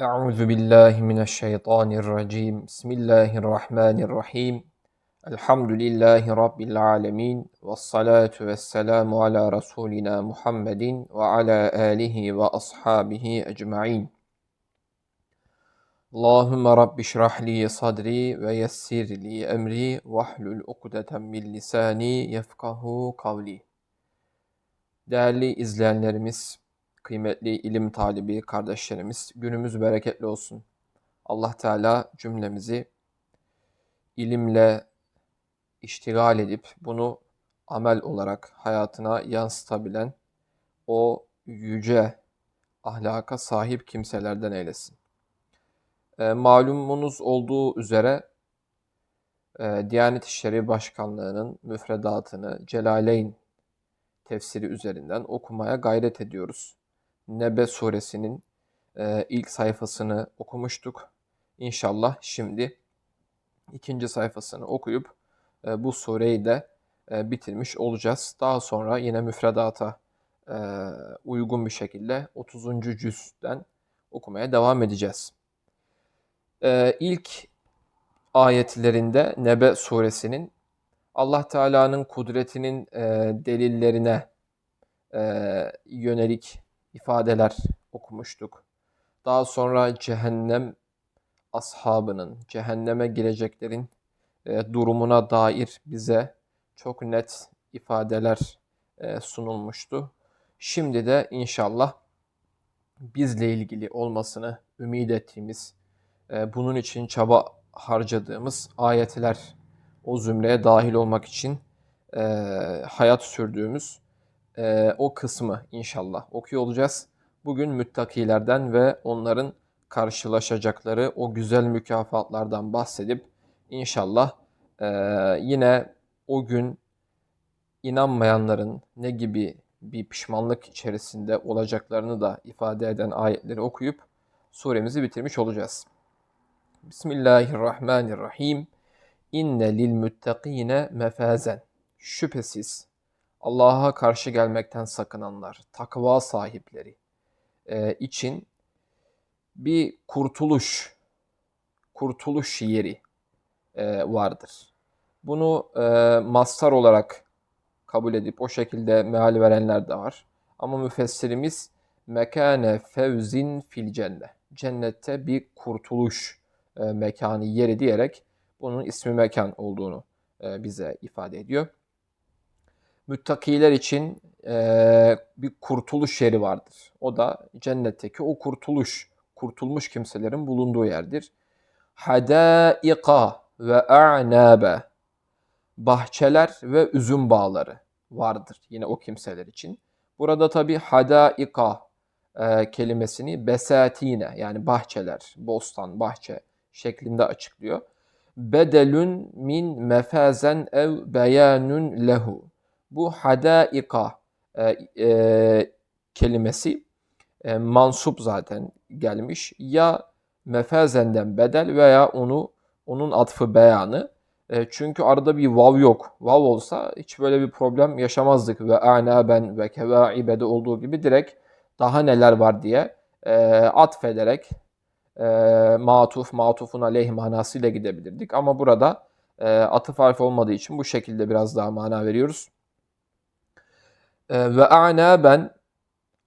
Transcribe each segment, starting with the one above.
Euzu billahi mineşşeytanirracim. Bismillahirrahmanirrahim. Elhamdülillahi rabbil alamin. Ves salatu vesselamu ala rasulina Muhammedin ve ala alihi ve ashabihi ecmaîn. Allahümme Rabbi şrah li sadri ve yessir li emri ve hlul ukdeten min lisani yefkahu kavli. Değerli izleyenlerimiz, kıymetli ilim talibi kardeşlerimiz, günümüz bereketli olsun. Allah Teala cümlemizi ilimle iştigal edip bunu amel olarak hayatına yansıtabilen o yüce ahlaka sahip kimselerden eylesin. E, malumunuz olduğu üzere e, Diyanet İşleri Başkanlığı'nın müfredatını Celaleyn tefsiri üzerinden okumaya gayret ediyoruz. Nebe suresinin e, ilk sayfasını okumuştuk. İnşallah şimdi ikinci sayfasını okuyup e, bu sureyi de e, bitirmiş olacağız. Daha sonra yine müfredata uygun bir şekilde 30. cüzden okumaya devam edeceğiz. E, ilk ayetlerinde Nebe suresinin Allah Teala'nın kudretinin delillerine yönelik ifadeler okumuştuk. Daha sonra cehennem ashabının, cehenneme gireceklerin e, durumuna dair bize çok net ifadeler e, sunulmuştu. Şimdi de inşallah bizle ilgili olmasını ümit ettiğimiz, e, bunun için çaba harcadığımız ayetler o zümreye dahil olmak için e, hayat sürdüğümüz e, o kısmı inşallah okuyor olacağız. Bugün müttakilerden ve onların karşılaşacakları o güzel mükafatlardan bahsedip inşallah e, yine o gün inanmayanların ne gibi bir pişmanlık içerisinde olacaklarını da ifade eden ayetleri okuyup suremizi bitirmiş olacağız. Bismillahirrahmanirrahim. İnne lil müttakine mefazen. Şüphesiz Allah'a karşı gelmekten sakınanlar, takva sahipleri e, için bir kurtuluş, kurtuluş yeri e, vardır. Bunu e, mastar olarak kabul edip o şekilde meal verenler de var. Ama müfessirimiz mekane fevzin fil cennet. Cennette bir kurtuluş e, mekanı yeri diyerek bunun ismi mekan olduğunu e, bize ifade ediyor. Müttakiler için e, bir kurtuluş yeri vardır. O da cennetteki o kurtuluş, kurtulmuş kimselerin bulunduğu yerdir. Hadaika ve a'nabe bahçeler ve üzüm bağları vardır yine o kimseler için. Burada tabi hadaika e, kelimesini besatine yani bahçeler, bostan, bahçe şeklinde açıklıyor. Bedelün min mefazen ev beyanun lehu. Bu hadaika e, e, kelimesi e, mansup zaten gelmiş. Ya mefazenden bedel veya onu onun atfı beyanı. E, çünkü arada bir vav yok. Vav olsa hiç böyle bir problem yaşamazdık. Ve anaben ve kevaibede olduğu gibi direkt daha neler var diye e, atfederek e, matuf, matufun aleyh manasıyla gidebilirdik. Ama burada e, atıf harfi olmadığı için bu şekilde biraz daha mana veriyoruz. E, ve anaben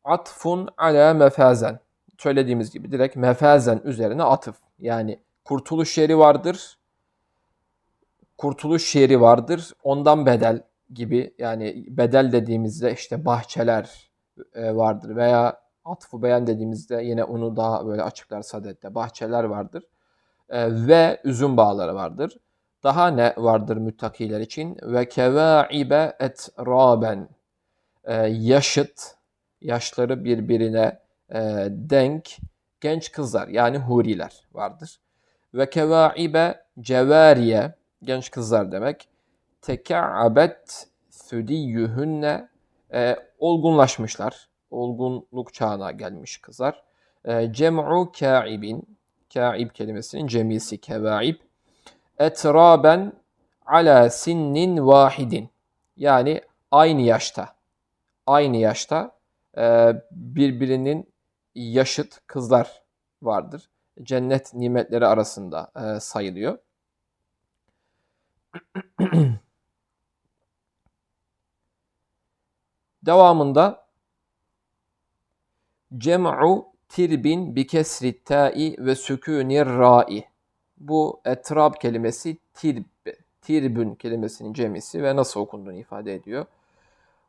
atfun ala mefazen. Söylediğimiz gibi direkt mefazen üzerine atıf. Yani kurtuluş yeri vardır. Kurtuluş yeri vardır. Ondan bedel gibi yani bedel dediğimizde işte bahçeler e, vardır veya atfı beyan dediğimizde yine onu daha böyle açıklar sadette bahçeler vardır e, ve üzüm bağları vardır. Daha ne vardır müttakiler için? Ve kevaibe etraben e, yaşıt, yaşları birbirine e, denk genç kızlar yani huriler vardır. Ve kevaibe cevariye genç kızlar demek. Teka'abet südiyyühünne e, olgunlaşmışlar. Olgunluk çağına gelmiş kızlar. E, Cem'u ka'ibin Ka'ib kelimesinin cemisi kevaib. Etraben ala sinnin vahidin. Yani aynı yaşta. Aynı yaşta birbirinin yaşıt kızlar vardır. Cennet nimetleri arasında sayılıyor. Devamında cem'u tirbin bi kesri ta'i ve sükûnir ra'i. Bu etrab kelimesi tirb, tirbün kelimesinin cemisi ve nasıl okunduğunu ifade ediyor.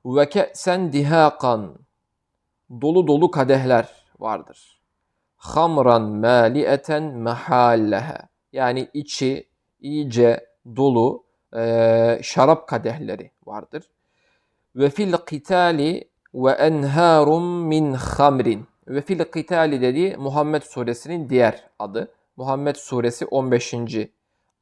Ve ke'sen dihakan dolu dolu kadehler vardır. Hamran mali'eten mehalleha. Yani içi iyice dolu e, şarap kadehleri vardır. Ve fil qitali ve enharum min hamrin. Ve fil qitali dediği Muhammed suresinin diğer adı. Muhammed suresi 15.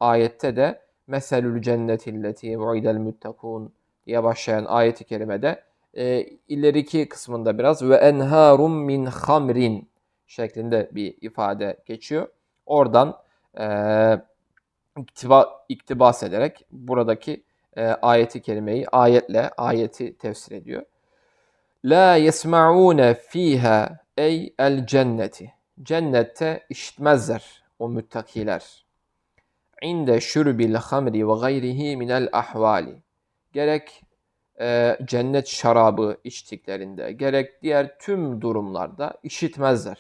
ayette de Meselül cennetilleti vu'idel muttakun diye başlayan ayeti kerimede e, ileriki kısmında biraz ve enharum min hamrin şeklinde bir ifade geçiyor. Oradan e, iktiba, iktibas ederek buradaki e, ayeti kerimeyi ayetle ayeti tefsir ediyor. La yesma'une fiha ey el cenneti. Cennette işitmezler o müttakiler. İnde şürbil hamri ve gayrihi minel ahvali. Gerek e, cennet şarabı içtiklerinde, gerek diğer tüm durumlarda işitmezler.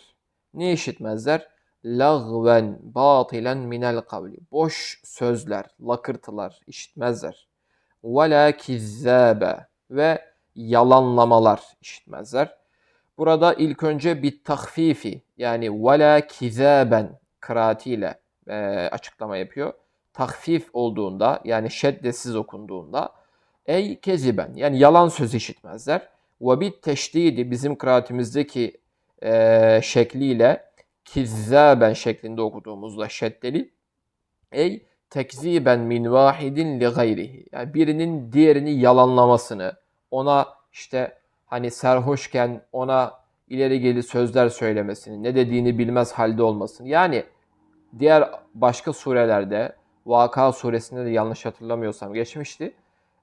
Ne işitmezler? Lagven, batilen minel kavli. Boş sözler, lakırtılar işitmezler. Ve la kizzabe ve yalanlamalar işitmezler. Burada ilk önce bir tahfifi yani ve la kizaben kıraatiyle e, açıklama yapıyor. Tahfif olduğunda yani şeddesiz okunduğunda ey keziben yani yalan söz işitmezler. Ve bit teşdidi bizim kıraatimizdeki e, şekliyle kizzaben şeklinde okuduğumuzda şeddeli ey tekziben min vahidin li gayrihi. Yani birinin diğerini yalanlamasını, ona işte hani serhoşken ona ileri geri sözler söylemesini, ne dediğini bilmez halde olmasını. Yani diğer başka surelerde, Vaka suresinde de yanlış hatırlamıyorsam geçmişti.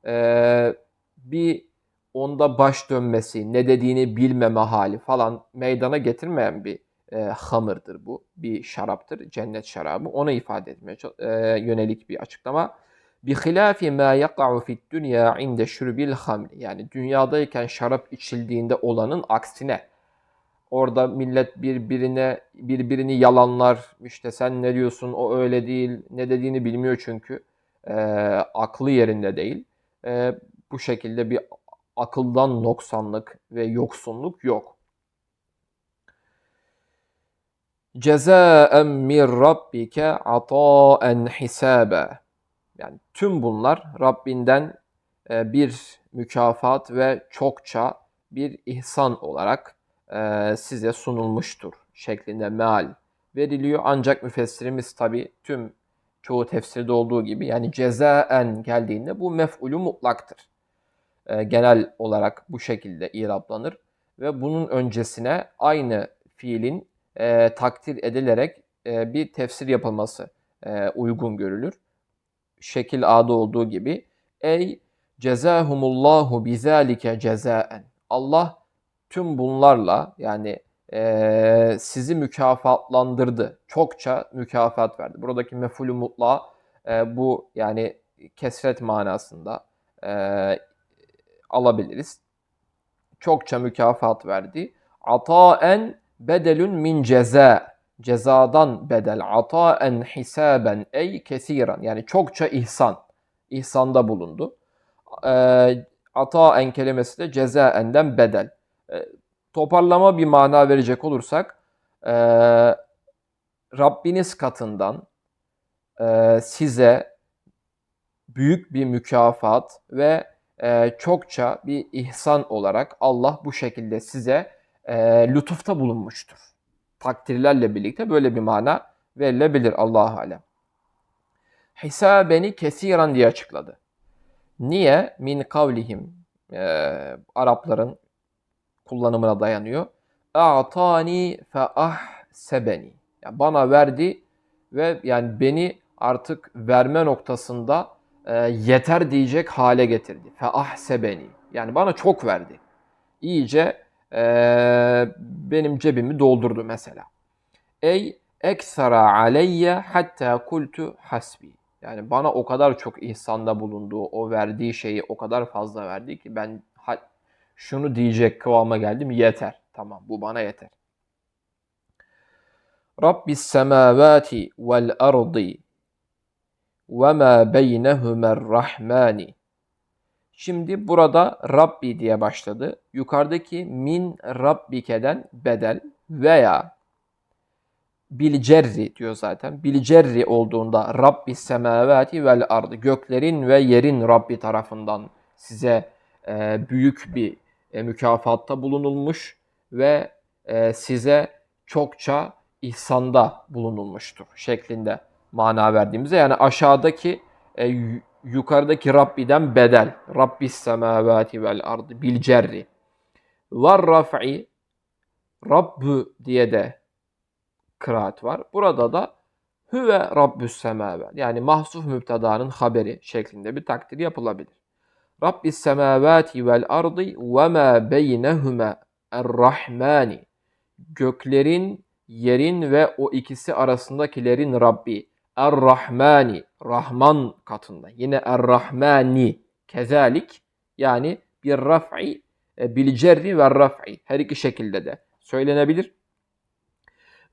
Ee, bir onda baş dönmesi, ne dediğini bilmeme hali falan meydana getirmeyen bir e, hamırdır bu. Bir şaraptır, cennet şarabı. Onu ifade etmeye e, yönelik bir açıklama. Bi hilafi ma yaqa'u fid dunya inde şurbil hamri. Yani dünyadayken şarap içildiğinde olanın aksine. Orada millet birbirine birbirini yalanlar. İşte sen ne diyorsun o öyle değil. Ne dediğini bilmiyor çünkü. E, aklı yerinde değil. E, bu şekilde bir akıldan noksanlık ve yoksunluk yok. Cezaen min rabbike ataen hisabe. Yani tüm bunlar Rabbinden e, bir mükafat ve çokça bir ihsan olarak e, size sunulmuştur şeklinde meal veriliyor. Ancak müfessirimiz tabi tüm çoğu tefsirde olduğu gibi yani cezaen geldiğinde bu mef'ulü mutlaktır. E, genel olarak bu şekilde iraplanır ve bunun öncesine aynı fiilin e, takdir edilerek e, bir tefsir yapılması e, uygun görülür. Şekil A'da olduğu gibi ey cezahumullahu bizalike cezaen. Allah tüm bunlarla yani e, sizi mükafatlandırdı. Çokça mükafat verdi. Buradaki mefulü mutla e, bu yani kesret manasında e, alabiliriz. Çokça mükafat verdi. Ataen bedelün min ceza. Cezadan bedel. Ataen hisaben ey kesiran. Yani çokça ihsan. İhsanda bulundu. E, ataen kelimesi de cezaenden bedel. E, toparlama bir mana verecek olursak e, Rabbiniz katından e, size büyük bir mükafat ve e, çokça bir ihsan olarak Allah bu şekilde size e, lütufta bulunmuştur. Takdirlerle birlikte böyle bir mana verilebilir Allah alem. Hisabeni kesiran diye açıkladı. Niye? Min kavlihim. E, Arapların kullanımına dayanıyor. A'tani fe ahsebeni. Yani bana verdi ve yani beni artık verme noktasında e, yeter diyecek hale getirdi. Fe ahsebeni. Yani bana çok verdi. İyice e, benim cebimi doldurdu mesela. ey eksara aleyye hatta kultu hasbi. Yani bana o kadar çok ihsanda bulunduğu, o verdiği şeyi o kadar fazla verdi ki ben şunu diyecek kıvama geldim yeter. Tamam bu bana yeter. Rabbis semavati vel ardi ve ma beynehumer rahmani. Şimdi burada Rabbi diye başladı. Yukarıdaki min Rabbike'den bedel veya bilcerri diyor zaten. Bilcerri olduğunda Rabbi semavati vel ardı göklerin ve yerin Rabbi tarafından size e, büyük bir e, mükafatta bulunulmuş ve e, size çokça ihsanda bulunulmuştur şeklinde mana verdiğimizde yani aşağıdaki e, yukarıdaki Rabbi'den bedel. Rabbis semavati vel ardı bil cerri. Var raf'i Rabbü diye de kıraat var. Burada da Hüve Rabbüs semavat yani mahsuf mübtedanın haberi şeklinde bir takdir yapılabilir. Rabbis semavati vel ardı ve ma beynehuma er-Rahmani göklerin, yerin ve o ikisi arasındakilerin Rabbi Er-Rahmani, Rahman katında. Yine Er-Rahmani, kezalik yani bir raf'i e, bil cerri ve raf'i her iki şekilde de söylenebilir.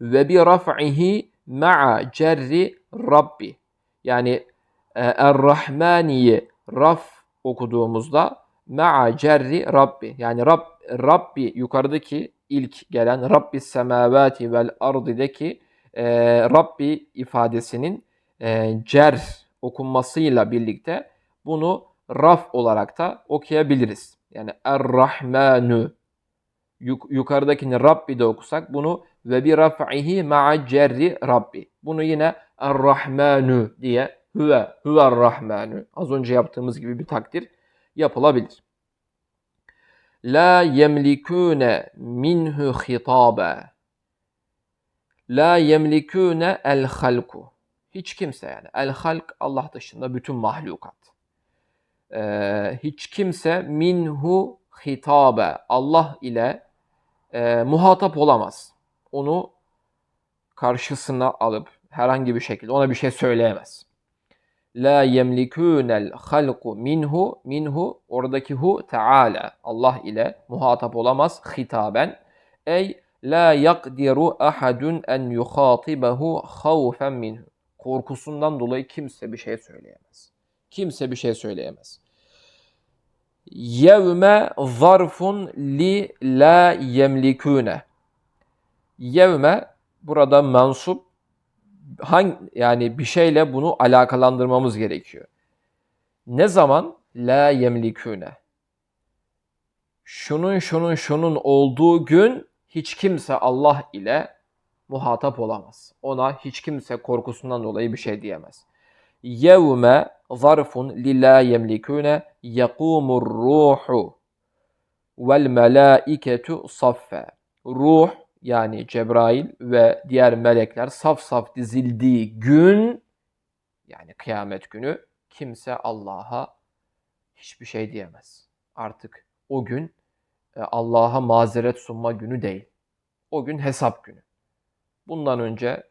Ve bir raf'ihi ma'a cerri Rabbi. Yani e, Er-Rahmani'yi raf okuduğumuzda ma'a cerri Rabbi. Yani Rab, Rabbi yukarıdaki ilk gelen Rabbi semavati vel ardideki e, Rabbi ifadesinin e, cer okunmasıyla birlikte bunu raf olarak da okuyabiliriz. Yani Er-Rahmanu Yuk yukarıdakini Rabbi de okusak bunu ve bi raf'ihi ma'a cerri Rabbi. Bunu yine Er-Rahmanu diye huve huver rahmanu az önce yaptığımız gibi bir takdir yapılabilir. La yemlikune minhu hitaba La yemlikune el halku. Hiç kimse yani. El halk Allah dışında bütün mahlukat. Ee, hiç kimse minhu hitabe. Allah ile e, muhatap olamaz. Onu karşısına alıp herhangi bir şekilde ona bir şey söyleyemez. La yemlikunel halku minhu minhu oradaki hu Teala Allah ile muhatap olamaz hitaben. Ey la yakdiru ahadun en yukhatibahu havfen minhu. Korkusundan dolayı kimse bir şey söyleyemez. Kimse bir şey söyleyemez. Yevme zarfun li la yemlikune. Yevme burada mensup hangi yani bir şeyle bunu alakalandırmamız gerekiyor. Ne zaman la yemlikune? Şunun şunun şunun olduğu gün hiç kimse Allah ile muhatap olamaz. Ona hiç kimse korkusundan dolayı bir şey diyemez. Yevme zarfun lilla yemlikune yekumur ruhu vel melaiketu saffe. Ruh yani Cebrail ve diğer melekler saf saf dizildiği gün yani kıyamet günü kimse Allah'a hiçbir şey diyemez. Artık o gün e, Allah'a mazeret sunma günü değil. O gün hesap günü. Bundan önce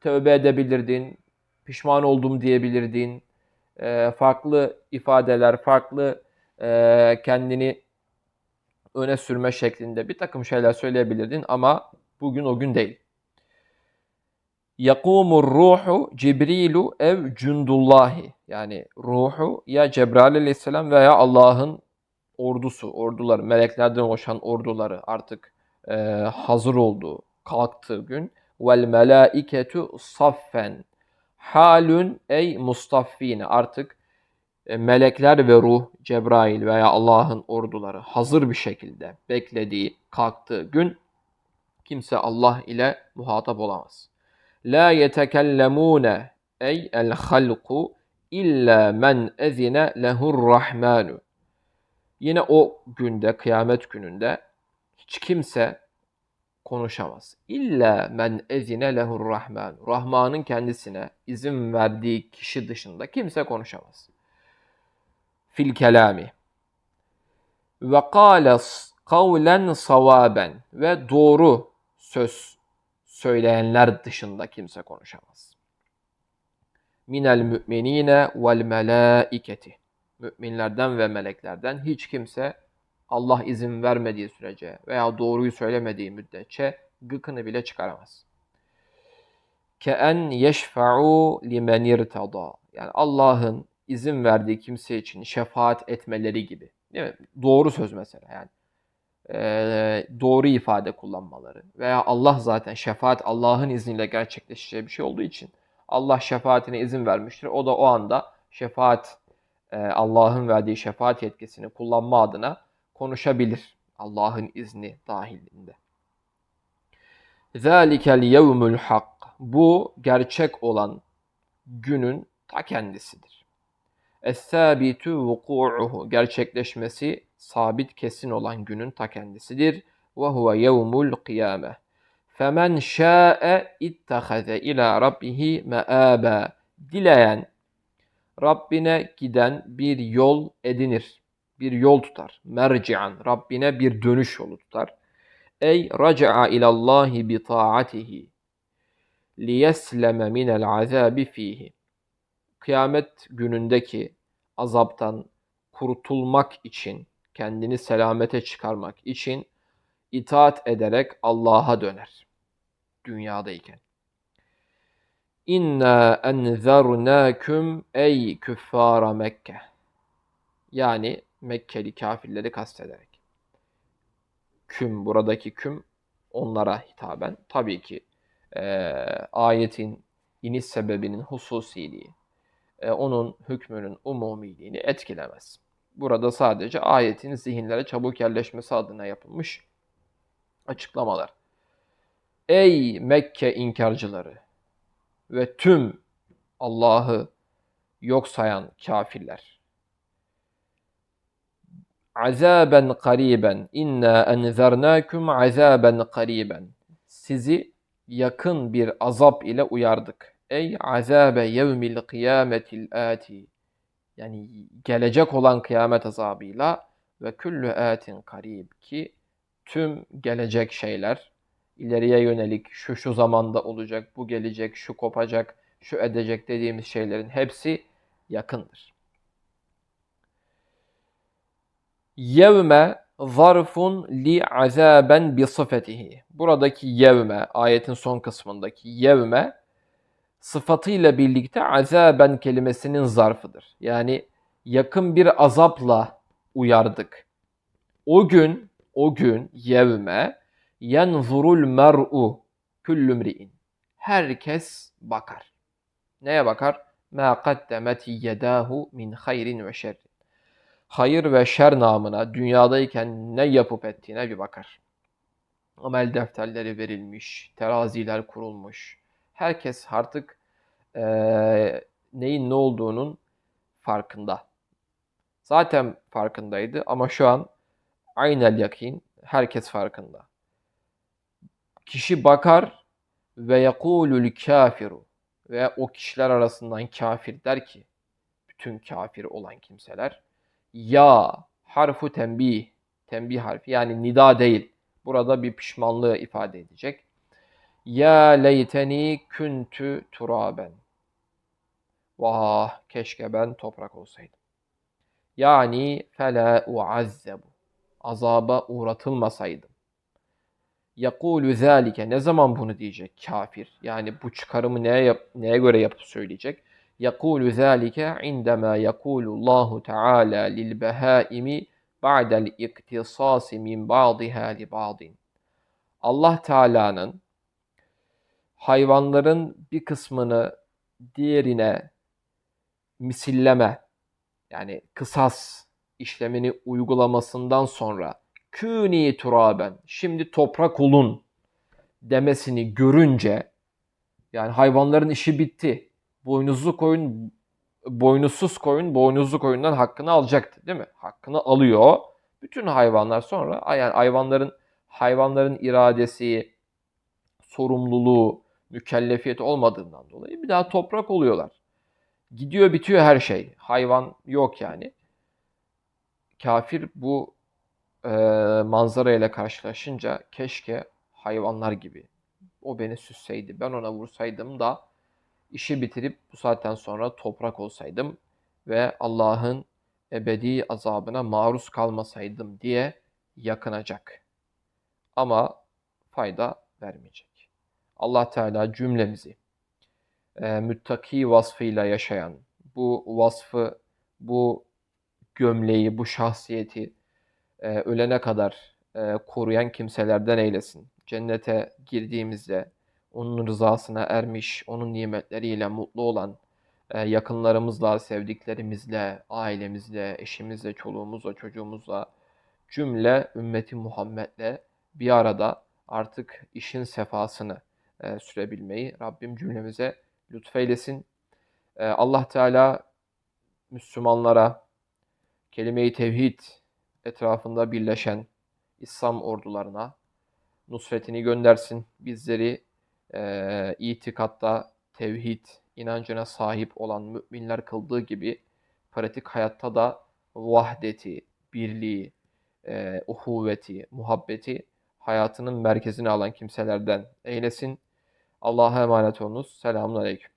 tövbe edebilirdin, pişman oldum diyebilirdin, e, farklı ifadeler, farklı e, kendini öne sürme şeklinde bir takım şeyler söyleyebilirdin ama bugün o gün değil. Yakumur ruhu Cibrilu ev cundullahi. Yani ruhu ya Cebrail aleyhisselam veya Allah'ın ordusu, ordular, meleklerden oluşan orduları artık e, hazır olduğu, kalktığı gün vel melaiketu saffen halun ey mustaffine artık melekler ve ruh Cebrail veya Allah'ın orduları hazır bir şekilde beklediği, kalktığı gün kimse Allah ile muhatap olamaz. La yetekellemune ey el halku illa men ezine lehur rahmanu. Yine o günde, kıyamet gününde hiç kimse konuşamaz. İlla men ezine lehur rahman. Rahman'ın kendisine izin verdiği kişi dışında kimse konuşamaz. Fil kelami. Ve kâle kavlen savaben ve doğru söz söyleyenler dışında kimse konuşamaz. Minel müminine vel melaiketi. Müminlerden ve meleklerden hiç kimse Allah izin vermediği sürece veya doğruyu söylemediği müddetçe gıkını bile çıkaramaz. Keen yeşfa'u limen irtada. Yani Allah'ın izin verdiği kimse için şefaat etmeleri gibi. Değil mi? Doğru söz mesela yani. Ee, doğru ifade kullanmaları veya Allah zaten şefaat Allah'ın izniyle gerçekleşeceği bir şey olduğu için Allah şefaatine izin vermiştir. O da o anda şefaat e, Allah'ın verdiği şefaat yetkisini kullanma adına konuşabilir. Allah'ın izni dahilinde. Zalikel yevmul hak. Bu gerçek olan günün ta kendisidir. Es-sabitu vuku'uhu. Gerçekleşmesi sabit kesin olan günün ta kendisidir. Ve huve yevmul kıyame. Femen şa'e ittahaze ila rabbihi me'aba. Dileyen Rabbine giden bir yol edinir. Bir yol tutar. Merci'an. Rabbine bir dönüş yolu tutar. Ey raca'a ilallahi bi ta'atihi. Liyesleme minel azabi fihi. Kıyamet günündeki azaptan kurtulmak için, kendini selamete çıkarmak için itaat ederek Allah'a döner. Dünyadayken. İnna enzernâküm ey küffâra Mekke. Yani Mekkeli kafirleri kastederek. Küm, buradaki küm onlara hitaben. Tabii ki e, ayetin iniş sebebinin hususiliği, e, onun hükmünün umumiliğini etkilemez. Burada sadece ayetin zihinlere çabuk yerleşmesi adına yapılmış açıklamalar. Ey Mekke inkarcıları ve tüm Allah'ı yok sayan kafirler. Azaben kariben inna enzernâküm azaben kariben. Sizi yakın bir azap ile uyardık. Ey azabe yevmil kıyametil ati. Yani gelecek olan kıyamet azabıyla ve küllü atin karib ki tüm gelecek şeyler ileriye yönelik şu şu zamanda olacak, bu gelecek, şu kopacak, şu edecek dediğimiz şeylerin hepsi yakındır. Yevme zarfun li azaben bi sıfetihi. Buradaki yevme, ayetin son kısmındaki yevme sıfatıyla birlikte azaben kelimesinin zarfıdır. Yani yakın bir azapla uyardık. O gün, o gün yevme yenzurul mer'u küllümri'in. Herkes bakar. Neye bakar? Ma kaddemet yedahu min hayrin ve şerrin. Hayır ve şer namına dünyadayken ne yapıp ettiğine bir bakar. Amel defterleri verilmiş, teraziler kurulmuş. Herkes artık e, neyin ne olduğunun farkında. Zaten farkındaydı ama şu an aynel yakin herkes farkında. Kişi bakar ve yekulul kafiru ve o kişiler arasından kafir der ki bütün kafir olan kimseler ya harfu tembih tembih harfi yani nida değil. Burada bir pişmanlığı ifade edecek. Ya leyteni küntü turaben. Vah keşke ben toprak olsaydım. Yani fela uazzebu. Azaba uğratılmasaydım. Yakulu zalike ne zaman bunu diyecek kafir? Yani bu çıkarımı neye yap, neye göre yapıp söyleyecek? Yakulu zalike indema yakulu Allahu Teala lil behaimi ba'del iktisasi min ba'diha li ba'din. Allah Teala'nın hayvanların bir kısmını diğerine misilleme yani kısas işlemini uygulamasından sonra küni turaben şimdi toprak olun demesini görünce yani hayvanların işi bitti. Boynuzlu koyun boynuzsuz koyun boynuzlu koyundan hakkını alacaktı değil mi? Hakkını alıyor. Bütün hayvanlar sonra yani hayvanların hayvanların iradesi, sorumluluğu, mükellefiyet olmadığından dolayı bir daha toprak oluyorlar. Gidiyor bitiyor her şey. Hayvan yok yani. Kafir bu e, manzara ile karşılaşınca keşke hayvanlar gibi o beni süsseydi, ben ona vursaydım da işi bitirip bu saatten sonra toprak olsaydım ve Allah'ın ebedi azabına maruz kalmasaydım diye yakınacak. Ama fayda vermeyecek. Allah Teala cümlemizi e, müttaki vasfıyla yaşayan, bu vasfı, bu gömleği, bu şahsiyeti e, ölene kadar e, koruyan kimselerden eylesin. Cennete girdiğimizde onun rızasına ermiş, onun nimetleriyle mutlu olan, e, yakınlarımızla, sevdiklerimizle, ailemizle, eşimizle, çoluğumuzla, çocuğumuzla, cümle ümmeti Muhammed'le bir arada artık işin sefasını e, sürebilmeyi Rabbim cümlemize lütfeylesin. E, Allah Teala Müslümanlara kelime-i tevhid etrafında birleşen İslam ordularına nusretini göndersin. Bizleri e, itikatta tevhid inancına sahip olan müminler kıldığı gibi pratik hayatta da vahdeti, birliği, e, uhuvveti, muhabbeti hayatının merkezine alan kimselerden eylesin. Allah'a emanet olunuz. Selamun Aleyküm.